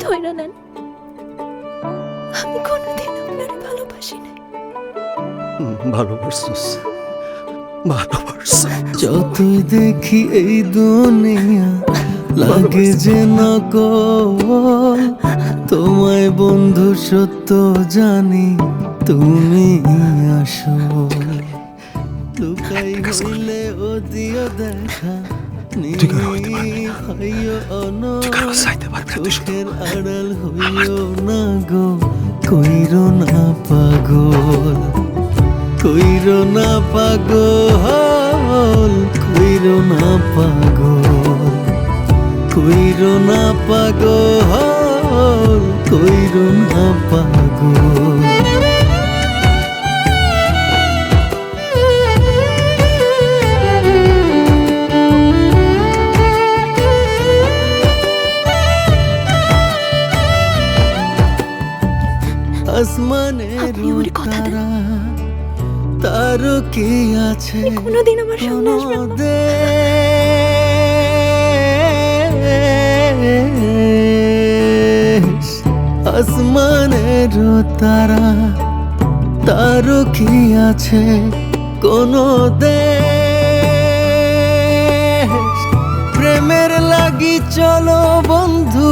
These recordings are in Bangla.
ধৈর্য নেন আমি কোনোদিন আপনারে ভালোবাসি ভালোবাসছিস যতই দেখি এই দুনিয়া লাগে যে নকল তোমায় বন্ধু সত্য জানি তুমি আসো লুকাই হইলে ও দিও দেখা তুই কারও হইতে পারবি না। তুই কারও চাইতে পারবি না। তুই শুধু চোখের আড়াল হইও না গো কইরো না পাগল। কইরো না পাগল কইরো না পাগল। কইরো না পাগল কইরো না পাগল। আপনি কথা দেন। তারা তারও কি আছে কোনোদিন আমার সামনে আসবেন আসমানের তারা তারও কি আছে কোন দেশ প্রেমের লাগি চলো বন্ধু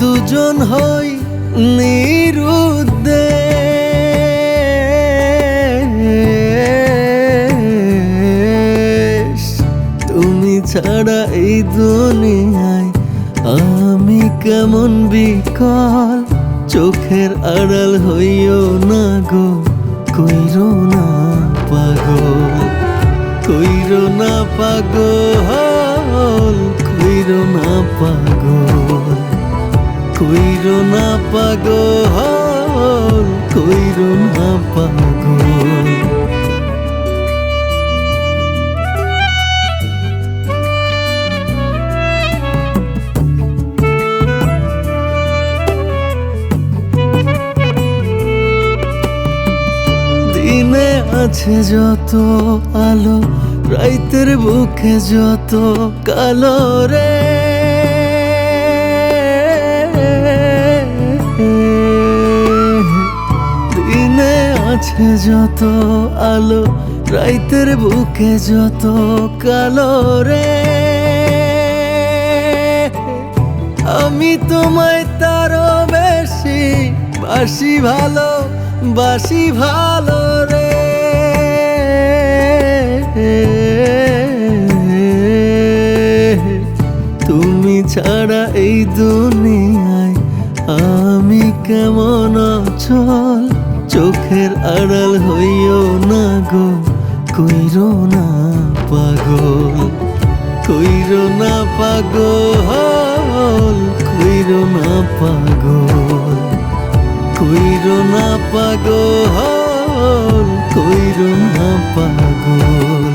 দুজন হই নিরুদ্দেশ ছাড়া এই দুনিয়ায় আমি কেমন বিকল? চোখের আড়াল হইও না গো, কইরো না পাগল, কইরো না পাগল, কইরো না পাগল, কইরো না পাগল, কইরো না পাগল। আছে যত আলো, রাইতের বুকে যত কালো রে। দিনে আছে যত আলো, রাইতের বুকে যত কালো রে। আমি তোমায় তারও বেশি বাসি ভালো বাসি ভালো রে। তুমি ছাড়া এই দুনিয়ায় আমি কেমন চল চোখের আড়াল হইও না গো, কইরো না পাগল, কইরো না পাগল, কইরো না পাগল, কইরো না পাগল, কইরো না পাগল।